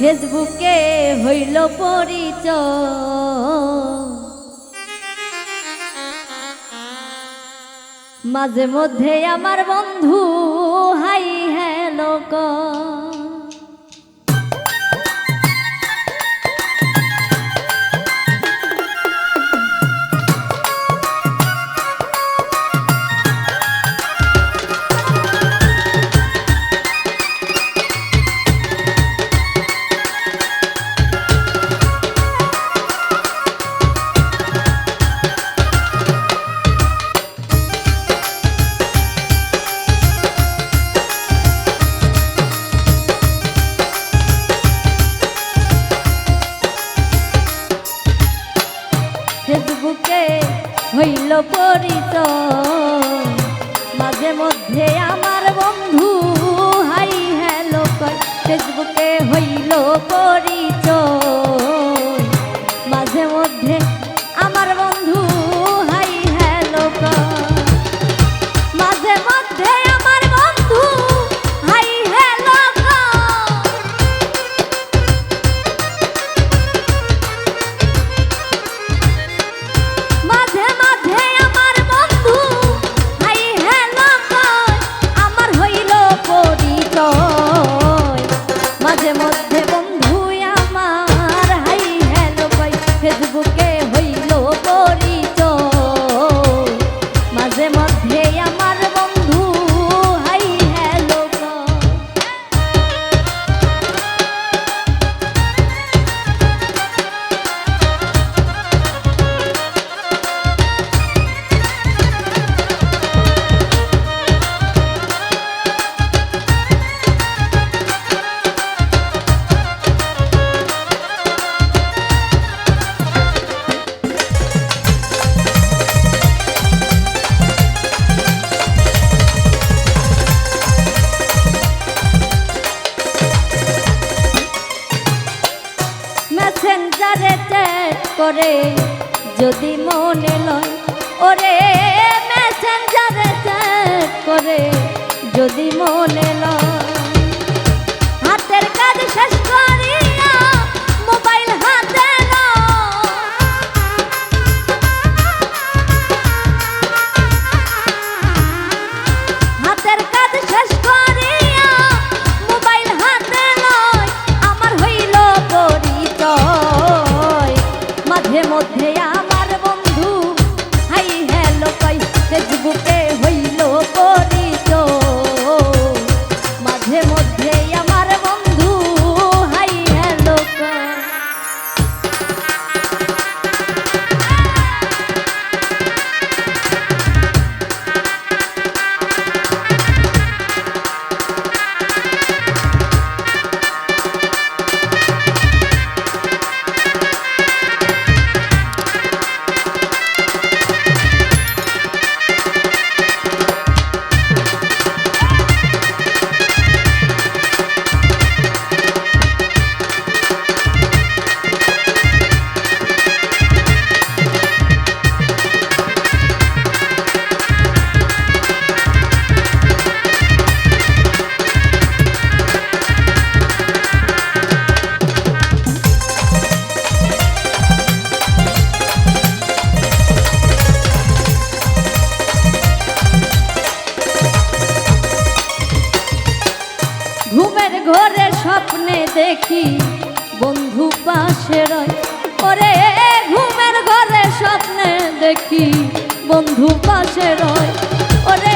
ফেসবুকে হইল পরিচয়। মাঝে মধ্যে আমার বন্ধু হাই হ্যালো কর। পরিত মাঝে মধ্যে আমার বন্ধু হাই হ্যালো ফেসবুকে হইল পরি করে যদি মনে লয় ওরে মেসেঞ্জারে করে যদি মনে মধ্যে মধ্যে আ স্বপ্নে দেখি বন্ধু পাশে রয়। ওরে ঘুমের ঘরে স্বপ্নে দেখি বন্ধু পাশে রয়। ওরে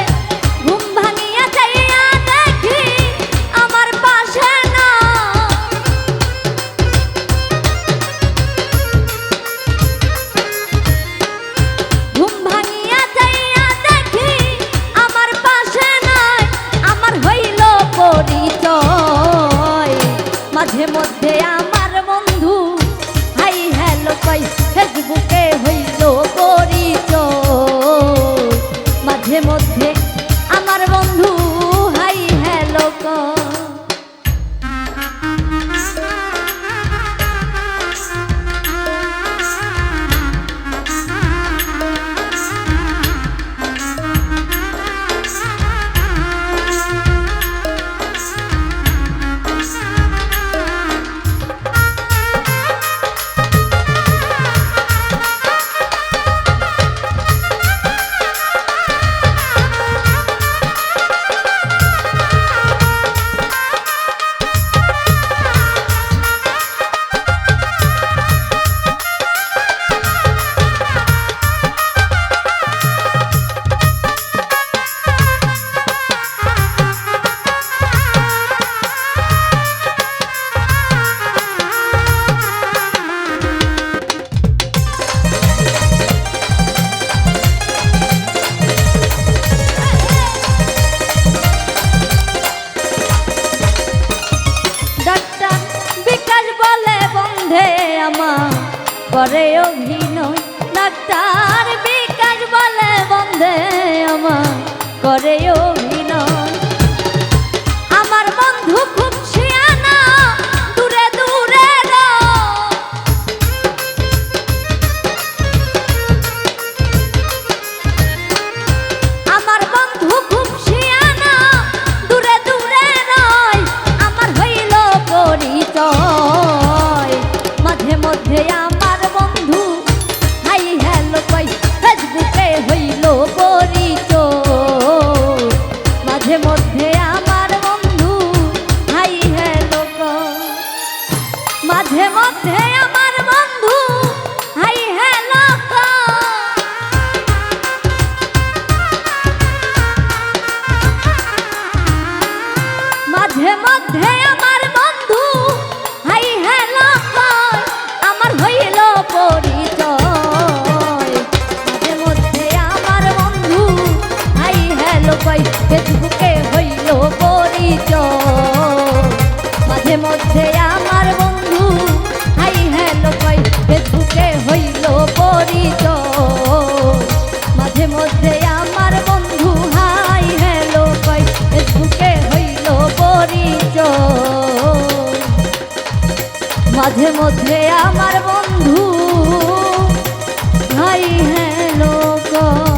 আমার করে অভিনয় মধ্যে মধ্যে আমার বন্ধু। ভাই হ্যাঁ লোক।